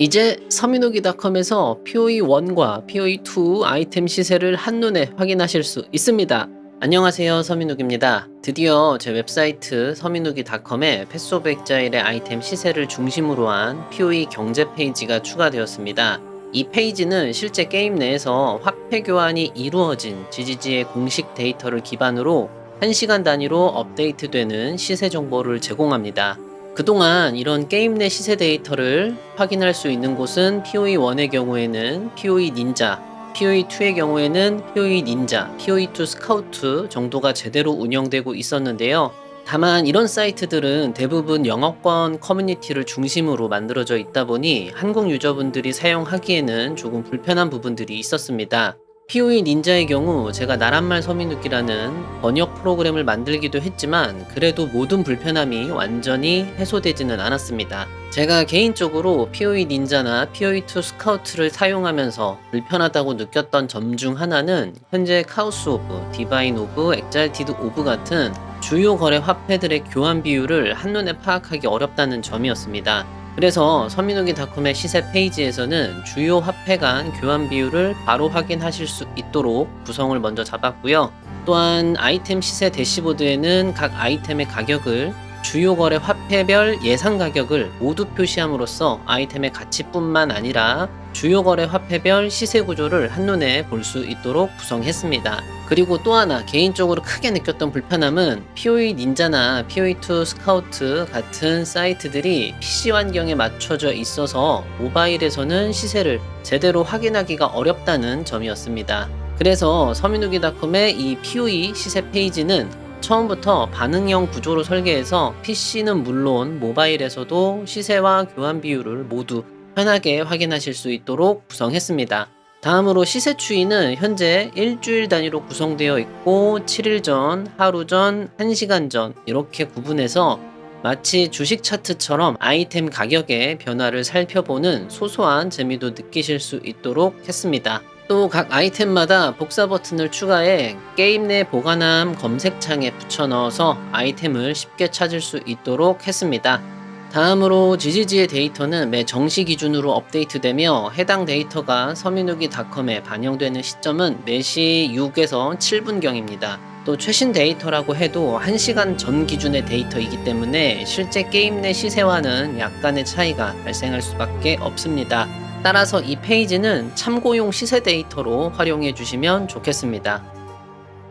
이제 서민후기닷컴에서 POE1과 POE2 아이템 시세를 한눈에 확인하실 수 있습니다. 안녕하세요 서민욱입니다. 드디어 제 웹사이트 서민욱이닷컴에 패소백자일의 아이템 시세를 중심으로 한 POE 경제 페이지가 추가되었습니다. 이 페이지는 실제 게임 내에서 화폐 교환이 이루어진 GGG의 공식 데이터를 기반으로 1시간 단위로 업데이트되는 시세 정보를 제공합니다. 그동안 이런 게임 내 시세 데이터를 확인할 수 있는 곳은 POE1의 경우에는 POE 닌자, POE2의 경우에는 POE 닌자, POE2 스카우트 정도가 제대로 운영되고 있었는데요. 다만 이런 사이트들은 대부분 영어권 커뮤니티를 중심으로 만들어져 있다 보니 한국 유저분들이 사용하기에는 조금 불편한 부분들이 있었습니다. POE 닌자의 경우 제가 나란말 서민욱기라는 번역 프로그램을 만들기도 했지만 그래도 모든 불편함이 완전히 해소되지는 않았습니다. 제가 개인적으로 POE 닌자나 POE2 스카우트를 사용하면서 불편하다고 느꼈던 점 중 하나는 현재 카우스 오브, 디바인 오브, 엑잘티드 오브 같은 주요 거래 화폐들의 교환 비율을 한눈에 파악하기 어렵다는 점이었습니다. 그래서 서민욱이닷컴의 시세 페이지에서는 주요 화폐 간 교환 비율을 바로 확인하실 수 있도록 구성을 먼저 잡았고요. 또한 아이템 시세 대시보드에는 각 아이템의 가격을 주요 거래 화폐별 예상 가격을 모두 표시함으로써 아이템의 가치뿐만 아니라 주요 거래 화폐별 시세 구조를 한눈에 볼 수 있도록 구성했습니다. 그리고 또 하나 개인적으로 크게 느꼈던 불편함은 POE 닌자나 POE2 스카우트 같은 사이트들이 PC 환경에 맞춰져 있어서 모바일에서는 시세를 제대로 확인하기가 어렵다는 점이었습니다. 그래서 서민욱이닷컴의 이 POE 시세 페이지는 처음부터 반응형 구조로 설계해서 PC는 물론 모바일에서도 시세와 교환 비율을 모두 편하게 확인하실 수 있도록 구성했습니다. 다음으로 시세 추이는 현재 일주일 단위로 구성되어 있고 7일 전, 하루 전, 1시간 전 이렇게 구분해서 마치 주식 차트처럼 아이템 가격의 변화를 살펴보는 소소한 재미도 느끼실 수 있도록 했습니다. 또 각 아이템마다 복사 버튼을 추가해 게임 내 보관함 검색창에 붙여 넣어서 아이템을 쉽게 찾을 수 있도록 했습니다. 다음으로 GGG의 데이터는 매 정시 기준으로 업데이트되며 해당 데이터가 서민욱이닷컴에 반영되는 시점은 4시 6에서 7분경입니다. 또 최신 데이터라고 해도 1시간 전 기준의 데이터이기 때문에 실제 게임 내 시세와는 약간의 차이가 발생할 수밖에 없습니다. 따라서 이 페이지는 참고용 시세 데이터로 활용해 주시면 좋겠습니다.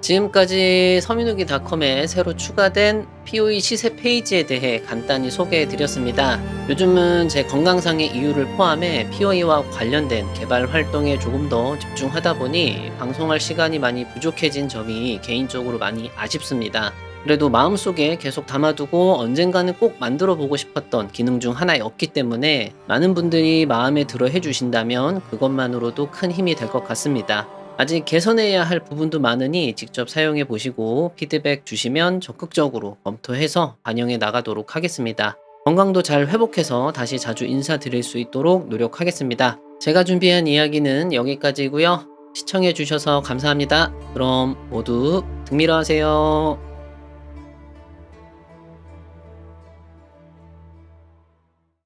지금까지 서민욱이닷컴에 새로 추가된 POE 시세 페이지에 대해 간단히 소개해 드렸습니다. 요즘은 제 건강상의 이유를 포함해 POE와 관련된 개발 활동에 조금 더 집중하다 보니 방송할 시간이 많이 부족해진 점이 개인적으로 많이 아쉽습니다. 그래도 마음속에 계속 담아두고 언젠가는 꼭 만들어 보고 싶었던 기능 중 하나였기 때문에 많은 분들이 마음에 들어 해주신다면 그것만으로도 큰 힘이 될 것 같습니다. 아직 개선해야 할 부분도 많으니 직접 사용해 보시고 피드백 주시면 적극적으로 검토해서 반영해 나가도록 하겠습니다. 건강도 잘 회복해서 다시 자주 인사드릴 수 있도록 노력하겠습니다. 제가 준비한 이야기는 여기까지고요. 시청해 주셔서 감사합니다. 그럼 모두 등밀어 하세요.